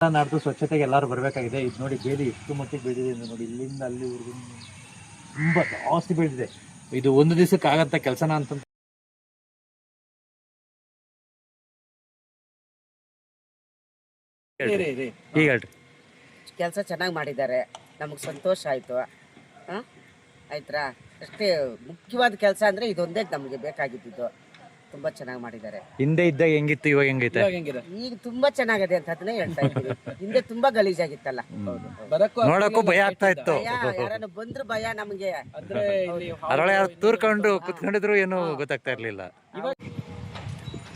ನಾಡ್ದು ಸ್ವಚ್ಛತೆಗೆ ಎಲ್ಲರೂ ಬರಬೇಕಾಗಿದೆ. ಇದು ನೋಡಿ ಬೇಲಿ ಎಷ್ಟು ಮಟ್ಟಿಗೆ ಬೆಳೆದಿದೆ ಅಂದ್ರೆ ನೋಡಿ ಇಲ್ಲಿಂದ ಅಲ್ಲಿವರೆಗೂ ತುಂಬಾ ಜಾಸ್ತಿ ಬೆಳೆದಿದೆ. ಇದು ಒಂದು ದಿವಸಕ್ಕೆ ಆಗಂತ ಕೆಲಸನ ಅಂತ ಈಗ ಹೇಳ್ರಿ. ಕೆಲಸ ಚೆನ್ನಾಗಿ ಮಾಡಿದ್ದಾರೆ. ನಮಗೆ ಸಂತೋಷ ಆಯಿತು. ಹಾಂ? ಆಯ್ತಾ ಅಷ್ಟೇ ಮುಖ್ಯವಾದ ಕೆಲಸ ಅಂದರೆ ಇದೊಂದೇ ನಮಗೆ ಬೇಕಾಗಿದ್ದು ತುಂಬ ಚೆನ್ನಾಗಿ ಮಾಡಿದ್ದಾರೆ. ಹಿಂದೆ ಇದ್ದ ಹೆಂಗಿತ್ತು ಇವಾಗ ಹೆಂಗೈತೆ? ಈಗ ತುಂಬಾ ಚೆನ್ನಾಗಿದೆ ಅಂತ ಅದನ್ನೇ ಹೇಳ್ತಾ ಇದ್ದೀನಿ. ಹಿಂದೆ ತುಂಬಾ ಗಲೀಜಾಗಿತ್ತಲ್ಲ. ನೋಡಕ್ಕೂ ಭಯ ಆಗ್ತಾ ಇತ್ತು. ಭಯ ಯಾರನ್ನ ಬಂದ್ರು ಭಯ ನಮಗೆ. ಅದ್ರೊಳಗೆ ಯಾರು ತೂರ್ಕೊಂಡು ಕುತ್ಕೊಂಡಿದ್ರು ಏನು ಗೊತ್ತಾಗ್ತಾ ಇರ್ಲಿಲ್ಲ.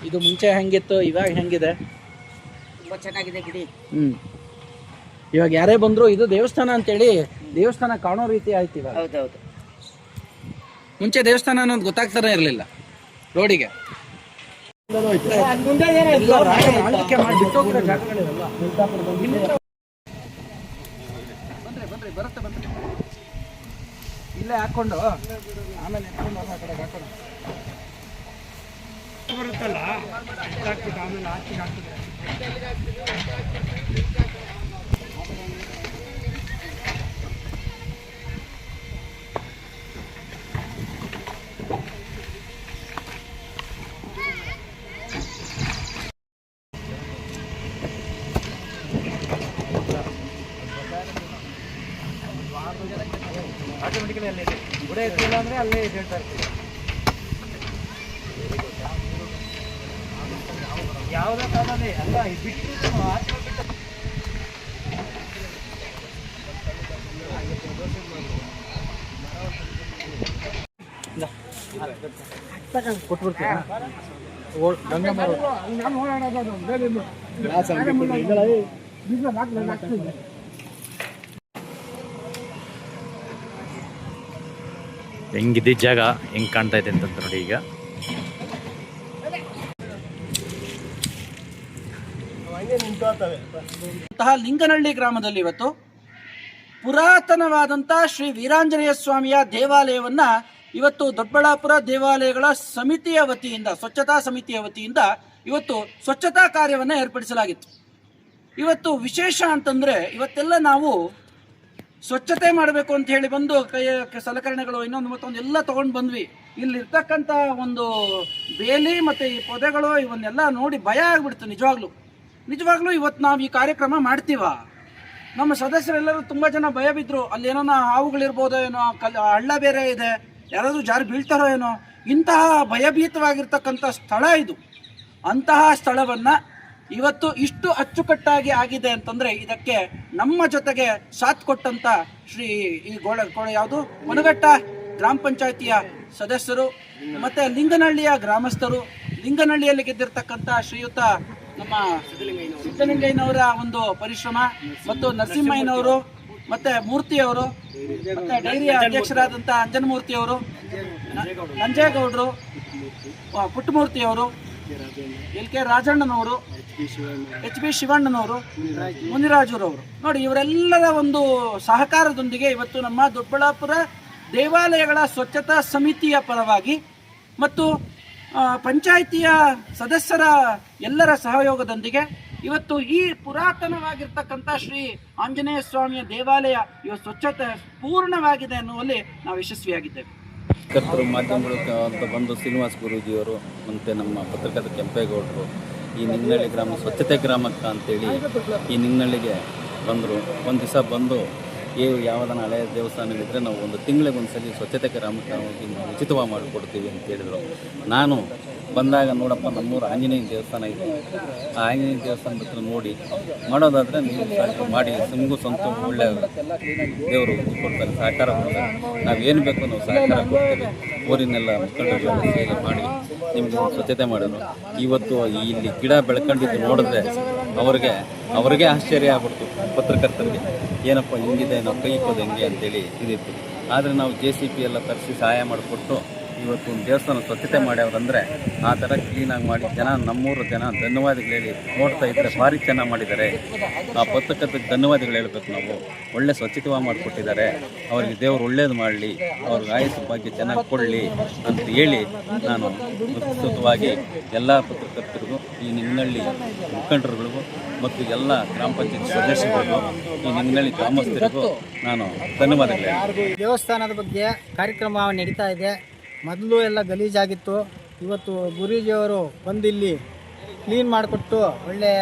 ಇದು ಮುಂಚೆ ಹೆಂಗಿತ್ತು ಇವಾಗ ಹೆಂಗಿದೆ? ತುಂಬಾ ಚೆನ್ನಾಗಿದೆ ಗಿಡಿ. ಹ್ಮ್. ಇವಾಗ ಯಾರೇ ಬಂದ್ರು ಇದು ದೇವಸ್ಥಾನ ಅಂತೇಳಿ ದೇವಸ್ಥಾನ ಕಾಣೋ ರೀತಿ ಆಯ್ತು ಇವಾಗ. ಹೌದೌದು. ಮುಂಚೆ ದೇವಸ್ಥಾನ ಅನ್ನೋದು ಗೊತ್ತಾಗ್ತಾನೆ ಇರಲಿಲ್ಲ. ರೋಡಿಗೆ. ಇಲ್ಲೇ ಹಾಕೊಂಡು ಆಮೇಲೆ ಬರುತ್ತಲ್ಲ ಹೋಗೋ ಆಮೇಲೆ ಹಾಕಿ ಹಾಕೊಂಡು ಆಟೋಮೆಟಿಕಲಿ ಅಲ್ಲೇ ಇದೆ. ಬುಡ ಎತ್ತಿಲ್ಲ ಅಂದ್ರೆ ಅಲ್ಲೇ ಇದೆ ಹೇಳ್ತಾ ಇರ್ತೀವಿ ಯಾವುದೇ ಕಾಲದಲ್ಲಿ ಅಲ್ಲ ಈ ಬಿಟ್ಟು ಆಚೆ ಬಿಟ್ಟು. ಹೆಂಗಿದೆ ಜಾಗ, ಹೆಂಗ್ ಕಾಣ್ತಾ ಇದೆ ಅಂತ ನೋಡಿ ಈಗ. ಲಿಂಗನಹಳ್ಳಿ ಗ್ರಾಮದಲ್ಲಿ ಇವತ್ತು ಪುರಾತನವಾದಂಥ ಶ್ರೀ ವೀರಾಂಜನೇಯ ಸ್ವಾಮಿಯ ದೇವಾಲಯವನ್ನ ಇವತ್ತು ದೊಡ್ಡಬಳ್ಳಾಪುರ ದೇವಾಲಯಗಳ ಸಮಿತಿಯ ವತಿಯಿಂದ, ಸ್ವಚ್ಛತಾ ಸಮಿತಿಯ ವತಿಯಿಂದ ಇವತ್ತು ಸ್ವಚ್ಛತಾ ಕಾರ್ಯವನ್ನು ಏರ್ಪಡಿಸಲಾಗಿತ್ತು. ಇವತ್ತು ವಿಶೇಷ ಅಂತಂದ್ರೆ ಇವತ್ತೆಲ್ಲ ನಾವು ಸ್ವಚ್ಛತೆ ಮಾಡಬೇಕು ಅಂತ ಹೇಳಿ ಬಂದು ಕೈ ಸಲಕರಣೆಗಳು ಇನ್ನೊಂದು ಮತ್ತೊಂದು ಎಲ್ಲ ತಗೊಂಡು ಬಂದ್ವಿ. ಇಲ್ಲಿರ್ತಕ್ಕಂಥ ಒಂದು ಬೇಲಿ ಮತ್ತು ಈ ಪೊದೆಗಳು ಇವನ್ನೆಲ್ಲ ನೋಡಿ ಭಯ ಆಗ್ಬಿಡ್ತು ನಿಜವಾಗ್ಲೂ. ನಿಜವಾಗ್ಲೂ ಇವತ್ತು ನಾವು ಈ ಕಾರ್ಯಕ್ರಮ ಮಾಡ್ತೀವ. ನಮ್ಮ ಸದಸ್ಯರೆಲ್ಲರೂ ತುಂಬ ಜನ ಭಯ ಬಿದ್ದರು ಅಲ್ಲಿ ಏನೋ ಹಾವುಗಳಿರ್ಬೋದೋ ಏನೋ, ಕಲ್, ಹಳ್ಳ ಬೇರೆ ಇದೆ, ಯಾರಾದರೂ ಜಾರಿ ಬೀಳ್ತಾರೋ ಏನೋ. ಇಂತಹ ಭಯಭೀತವಾಗಿರ್ತಕ್ಕಂಥ ಸ್ಥಳ ಇದು. ಅಂತಹ ಸ್ಥಳವನ್ನು ಇವತ್ತು ಇಷ್ಟು ಅಚ್ಚುಕಟ್ಟಾಗಿ ಆಗಿದೆ ಅಂತಂದ್ರೆ ಇದಕ್ಕೆ ನಮ್ಮ ಜೊತೆಗೆ ಸಾಥ್ ಕೊಟ್ಟಂತ ಶ್ರೀ ಈ ಗೋಳ ಯಾವುದು? ಮನಗಟ್ಟ ಗ್ರಾಮ ಪಂಚಾಯತಿಯ ಸದಸ್ಯರು ಮತ್ತೆ ಲಿಂಗನಹಳ್ಳಿಯ ಗ್ರಾಮಸ್ಥರು. ಲಿಂಗನಹಳ್ಳಿಯಲ್ಲಿ ಗೆದ್ದಿರ್ತಕ್ಕಂಥ ಶ್ರೀಯುತ ನಮ್ಮ ಸಿದ್ದಲಿಂಗಯ್ಯನವರ ಒಂದು ಪರಿಶ್ರಮ ಮತ್ತು ನರಸಿಂಹಯ್ಯನವರು ಮತ್ತೆ ಮೂರ್ತಿಯವರು ಮತ್ತೆ ಡೈರಿಯ ಅಧ್ಯಕ್ಷರಾದಂಥ ಅಂಜನಮೂರ್ತಿಯವರು ನಂಜೇಗೌಡರು ಪುಟ್ಟಮೂರ್ತಿಯವರು ಎಲ್ ಕೆ ರಾಜಣ್ಣನವರು, ಎಚ್ ಬಿ ಶಿವಣ್ಣನವರು, ಮುನಿರಾಜುರವರು. ನೋಡಿ, ಇವರೆಲ್ಲರ ಒಂದು ಸಹಕಾರದೊಂದಿಗೆ ಇವತ್ತು ನಮ್ಮ ದೊಡ್ಡಬಳ್ಳಾಪುರ ದೇವಾಲಯಗಳ ಸ್ವಚ್ಛತಾ ಸಮಿತಿಯ ಪರವಾಗಿ ಮತ್ತು ಪಂಚಾಯಿತಿಯ ಸದಸ್ಯರ ಎಲ್ಲರ ಸಹಯೋಗದೊಂದಿಗೆ ಇವತ್ತು ಈ ಪುರಾತನವಾಗಿರ್ತಕ್ಕಂಥ ಶ್ರೀ ಆಂಜನೇಯ ಸ್ವಾಮಿಯ ದೇವಾಲಯ ಇವತ್ತು ಸ್ವಚ್ಛತೆ ಪೂರ್ಣವಾಗಿದೆ ಅನ್ನುವಲ್ಲಿ ನಾವು ಯಶಸ್ವಿಯಾಗಿದ್ದೇವೆ. ಕರ್ತರು ಮಾಧ್ಯಮಗಳು ಅಂತ ಬಂದು ಶ್ರೀನಿವಾಸ ಗುರೂಜಿಯವರು ಮತ್ತು ನಮ್ಮ ಪತ್ರಕರ್ತ ಕೆಂಪೇಗೌಡರು ಈ ನಿನ್ನಳ್ಳಿ ಗ್ರಾಮ, ಸ್ವಚ್ಛತೆ ಗ್ರಾಮಕ್ಕ ಅಂತೇಳಿ ಈ ನಿನ್ನಳ್ಳಿಗೆ ಬಂದರು. ಒಂದು ದಿವಸ ಬಂದು ಏ ಯಾವುದನ್ನ ಹಳೆಯ ದೇವಸ್ಥಾನಗಳಿದ್ದರೆ ನಾವು ಒಂದು ತಿಂಗಳಿಗೆ ಒಂದು ಸಲ ಸ್ವಚ್ಛತೆ ಗ್ರಾಮಕ್ಕೆ ನಾವು ಉಚಿತವಾಗಿ ಮಾಡಿಕೊಡ್ತೀವಿ ಅಂತ ಹೇಳಿದರು. ನಾನು ಬಂದಾಗ ನೋಡಪ್ಪ, ನಮ್ಮೂರು ಆಂಜನೇಯ ದೇವಸ್ಥಾನ ಇದೆ. ಆ ಆಂಜನೇಯ ದೇವಸ್ಥಾನ ಹತ್ರ ನೋಡಿ, ಮಾಡೋದಾದರೆ ನೀವು ಸಾಕು. ಮಾಡಿ, ನಿಮಗೂ ಸ್ವಂತ ಒಳ್ಳೆಯ ದೇವರು ಕೊಡ್ತಾರೆ, ಸಹಕಾರ ಕೊಡ್ತಾರೆ. ನಾವೇನು ಬೇಕೋ ನಾವು ಸಹಕಾರ ಕೊಡ್ತೇವೆ. ಊರಿನೆಲ್ಲ ಮುಖಂಡರೆಲ್ಲ ಸೇರಿ ಮಾಡಿ, ನಿಮಗೆ ಸ್ವಚ್ಛತೆ ಮಾಡೋದು ಇವತ್ತು ಇಲ್ಲಿ ಗಿಡ ಬೆಳ್ಕೊಂಡಿದ್ದು ನೋಡಿದ್ರೆ ಅವ್ರಿಗೆ ಅವ್ರಿಗೆ ಆಶ್ಚರ್ಯ ಆಗ್ಬಿಡ್ತು ಪತ್ರಕರ್ತರಿಗೆ. ಏನಪ್ಪ ಹಿಂಗಿದೆ, ನಾವು ಕೈ ಇಕ್ಕೋದು ಹೆಂಗೆ ಅಂತೇಳಿ ಇದಿತ್ತು. ಆದರೆ ನಾವು ಜೆ ಸಿ ಪಿ ಎಲ್ಲ ತರಿಸಿ ಸಹಾಯ ಮಾಡಿಕೊಟ್ಟು ಇವತ್ತು ದೇವಸ್ಥಾನ ಸ್ವಚ್ಛತೆ ಮಾಡ್ಯಾವ್ರಂದ್ರೆ ಆ ಥರ ಕ್ಲೀನಾಗಿ ಮಾಡಿ ಜನ, ನಮ್ಮೂರು ಜನ ಧನ್ಯವಾದಗಳು ಹೇಳಿ ನೋಡ್ತಾ ಇದ್ದರೆ ಭಾರಿ ಚೆನ್ನಾಗಿ ಮಾಡಿದ್ದಾರೆ. ಆ ಪತ್ರಕರ್ತಕ್ಕೆ ಧನ್ಯವಾದಗಳು ಹೇಳ್ಬೇಕು ನಾವು. ಒಳ್ಳೆ ಸ್ವಚ್ಛತೆ ಮಾಡಿಕೊಟ್ಟಿದ್ದಾರೆ. ಅವರಿಗೆ ದೇವರು ಒಳ್ಳೇದು ಮಾಡಲಿ, ಅವ್ರಿಗೆ ಆಯಸ್ಸು ಭಾಗ್ಯ ಚೆನ್ನಾಗಿ ಕೊಡಲಿ ಅಂತ ಹೇಳಿ ನಾನು ವಿಸ್ತೃತವಾಗಿ ಎಲ್ಲ ಪತ್ರಕರ್ತರಿಗೂ, ಈ ನಿನ್ನಳ್ಳಿ ಮುಖಂಡರುಗಳಿಗೂ ಮತ್ತು ಎಲ್ಲ ಗ್ರಾಮ ಪಂಚಾಯತ್ ಸದಸ್ಯರಿಗೂ, ಈ ನಿನ್ನಳ್ಳಿ ಗ್ರಾಮಸ್ಥರಿಗೂ ನಾನು ಧನ್ಯವಾದಗಳು ದೇವಸ್ಥಾನದ ಬಗ್ಗೆ ಕಾರ್ಯಕ್ರಮ ನಡೀತಾ ಇದೆ. ಮೊದಲು ಎಲ್ಲ ಗಲೀಜಾಗಿತ್ತು. ಇವತ್ತು ಗುರೂಜಿಯವರು ಬಂದು ಇಲ್ಲಿ ಕ್ಲೀನ್ ಮಾಡಿಕೊಟ್ಟು ಒಳ್ಳೆಯ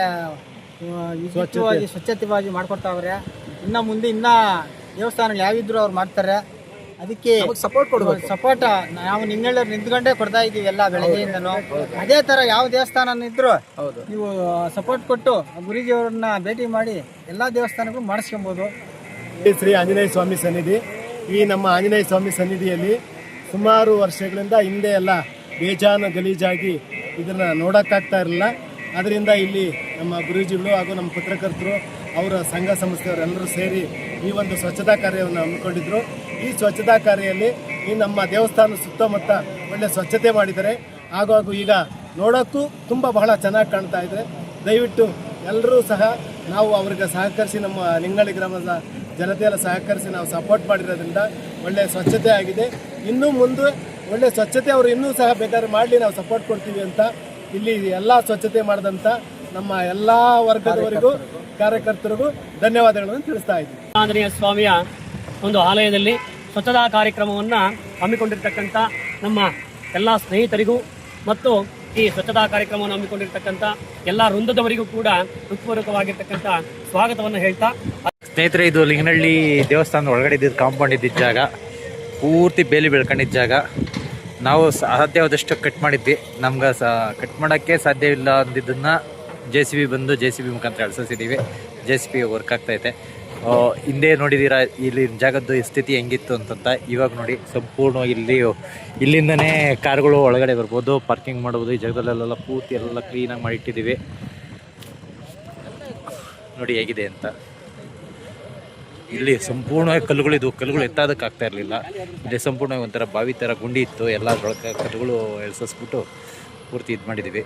ಸ್ವಚ್ಛವಾಗಿ ಸ್ವಚ್ಛತೆವಾಗಿ ಮಾಡಿಕೊಡ್ತಾವ್ರೆ. ಇನ್ನು ಮುಂದೆ ಇನ್ನೂ ದೇವಸ್ಥಾನಗಳು ಯಾವಿದ್ರು ಅವ್ರು ಮಾಡ್ತಾರೆ. ಅದಕ್ಕೆ ಸಪೋರ್ಟ್ ಕೊಡ್ಬೇಕು. ಸಪೋರ್ಟ್ ನಾವು ನಿಂಗಳವ್ರು ನಿಂತ್ಕೊಂಡೇ ಕೊಡ್ತಾ ಇದ್ದೀವಿ ಎಲ್ಲ ಬೆಳಗ್ಗೆಯಿಂದನೂ ಅದೇ ಥರ ಯಾವ ದೇವಸ್ಥಾನ ಇದ್ರು ನೀವು ಸಪೋರ್ಟ್ ಕೊಟ್ಟು ಗುರೂಜಿಯವ್ರನ್ನ ಭೇಟಿ ಮಾಡಿ ಎಲ್ಲ ದೇವಸ್ಥಾನಗಳು ಮಾಡಿಸ್ಕೊಬೋದು. ಶ್ರೀ ಆಂಜನೇಯ ಸ್ವಾಮಿ ಸನ್ನಿಧಿ. ಈ ನಮ್ಮ ಆಂಜನೇಯ ಸ್ವಾಮಿ ಸನ್ನಿಧಿಯಲ್ಲಿ ಸುಮಾರು ವರ್ಷಗಳಿಂದ ಹಿಂದೆ ಎಲ್ಲ ಬೇಜಾನು ಗಲೀಜಾಗಿ ಇದನ್ನು ನೋಡೋಕ್ಕಾಗ್ತಾ ಇರಲಿಲ್ಲ. ಅದರಿಂದ ಇಲ್ಲಿ ನಮ್ಮ ಗುರೂಜಿಗಳು ಹಾಗೂ ನಮ್ಮ ಪತ್ರಕರ್ತರು, ಅವರ ಸಂಘ ಸಂಸ್ಥೆಯವರೆಲ್ಲರೂ ಸೇರಿ ಈ ಒಂದು ಸ್ವಚ್ಛತಾ ಕಾರ್ಯವನ್ನು ಹಮ್ಮಿಕೊಂಡಿದ್ರು. ಈ ಸ್ವಚ್ಛತಾ ಕಾರ್ಯದಲ್ಲಿ ಈ ನಮ್ಮ ದೇವಸ್ಥಾನ ಸುತ್ತಮುತ್ತ ಒಳ್ಳೆ ಸ್ವಚ್ಛತೆ ಮಾಡಿದ್ದಾರೆ. ಹಾಗೂ ಹಾಗೂ ಈಗ ನೋಡೋಕ್ಕೂ ತುಂಬ ಬಹಳ ಚೆನ್ನಾಗಿ ಕಾಣ್ತಾ ಇದೆ. ದಯವಿಟ್ಟು ಎಲ್ಲರೂ ಸಹ ನಾವು ಅವ್ರಿಗೆ ಸಹಕರಿಸಿ ನಮ್ಮ ನಿಂಗಳಿ ಗ್ರಾಮದ ಜನತೆಯೆಲ್ಲ ಸಹಕರಿಸಿ ನಾವು ಸಪೋರ್ಟ್ ಮಾಡಿರೋದ್ರಿಂದ ಒಳ್ಳೆಯ ಸ್ವಚ್ಛತೆ ಆಗಿದೆ. ಇನ್ನೂ ಮುಂದೆ ಒಳ್ಳೆ ಸ್ವಚ್ಛತೆ ಅವರು ಇನ್ನೂ ಸಹ ಬೇಕಾದ್ರೆ ಮಾಡಲಿ ನಾವು ಸಪೋರ್ಟ್ ಕೊಡ್ತೀವಿ ಅಂತ ಇಲ್ಲಿ ಎಲ್ಲ ಸ್ವಚ್ಛತೆ ಮಾಡಿದಂಥ ನಮ್ಮ ಎಲ್ಲ ವರ್ಗದವರಿಗೂ ಕಾರ್ಯಕರ್ತರಿಗೂ ಧನ್ಯವಾದಗಳನ್ನು ತಿಳಿಸ್ತಾ ಇದ್ದೀವಿ ಆಂಜನೇಯ ಸ್ವಾಮಿಯ ಒಂದು ಆಲಯದಲ್ಲಿ ಸ್ವಚ್ಛತಾ ಕಾರ್ಯಕ್ರಮವನ್ನು ಹಮ್ಮಿಕೊಂಡಿರ್ತಕ್ಕಂಥ ನಮ್ಮ ಎಲ್ಲ ಸ್ನೇಹಿತರಿಗೂ ಮತ್ತು ಈ ಸ್ವಚ್ಛತಾ ಕಾರ್ಯಕ್ರಮವನ್ನು ಹಮ್ಮಿಕೊಂಡಿರ್ತಕ್ಕಂಥ ಎಲ್ಲ ವೃಂದದವರಿಗೂ ಕೂಡ ಹೃತ್ಪೂರ್ವಕವಾಗಿರ್ತಕ್ಕಂಥ ಸ್ವಾಗತವನ್ನು ಹೇಳ್ತಾ ಸ್ನೇಹಿತರೆ ಇದು ಲಿಂಗನಹಳ್ಳಿ ದೇವಸ್ಥಾನದ ಒಳಗಡೆ ಇದ್ದಿದ್ದು ಕಾಂಪೌಂಡ್ ಇದ್ದಿದ್ದ ಜಾಗ. ಪೂರ್ತಿ ಬೇಲಿ ಬೆಳ್ಕೊಂಡಿದ್ದ ಜಾಗ. ನಾವು ಸಾಧ್ಯವಾದಷ್ಟು ಕಟ್ ಮಾಡಿದ್ವಿ. ನಮ್ಗೆ ಸ ಕಟ್ ಮಾಡೋಕ್ಕೆ ಸಾಧ್ಯವಿಲ್ಲ ಅಂದಿದ್ದನ್ನು ಜೆ ಸಿ ಬಿ ಬಂದು ಜೆ ಸಿ ಬಿ ಮುಖಾಂತರ ಅಳಿಸಿದ್ದೀವಿ ಜೆ ಸಿ ಬಿ ವರ್ಕ್ ಆಗ್ತೈತೆ ಹಿಂದೆ ನೋಡಿದ್ದೀರಾ ಇಲ್ಲಿ ಜಾಗದ್ದು ಸ್ಥಿತಿ ಹೆಂಗಿತ್ತು ಅಂತಂತ ಇವಾಗ ನೋಡಿ ಸಂಪೂರ್ಣ ಇಲ್ಲಿ, ಇಲ್ಲಿಂದನೇ ಕಾರ್ಗಳು ಒಳಗಡೆ ಬರ್ಬೋದು ಪಾರ್ಕಿಂಗ್ ಮಾಡ್ಬೋದು, ಈ ಜಾಗದಲ್ಲೆಲ್ಲ ಪೂರ್ತಿ ಎಲ್ಲ ಕ್ಲೀನಾಗಿ ಮಾಡಿಟ್ಟಿದ್ದೀವಿ. ನೋಡಿ ಹೇಗಿದೆ ಅಂತ. ಇಲ್ಲಿ ಸಂಪೂರ್ಣವಾಗಿ ಕಲ್ಲುಗಳಿದ್ವು ಕಲ್ಲುಗಳು ಎತ್ತಾದಕ್ಕೆ ಆಗ್ತಾ ಇರಲಿಲ್ಲ. ಇಲ್ಲಿ ಸಂಪೂರ್ಣವಾಗಿ ಒಂಥರ ಬಾವಿ ಥರ ಗುಂಡಿ ಇತ್ತು. ಎಲ್ಲ ಕಲ್ಲುಗಳು ಎಳ್ಸಿಸ್ಬಿಟ್ಟು ಪೂರ್ತಿ ಇದು ಮಾಡಿದ್ದೀವಿ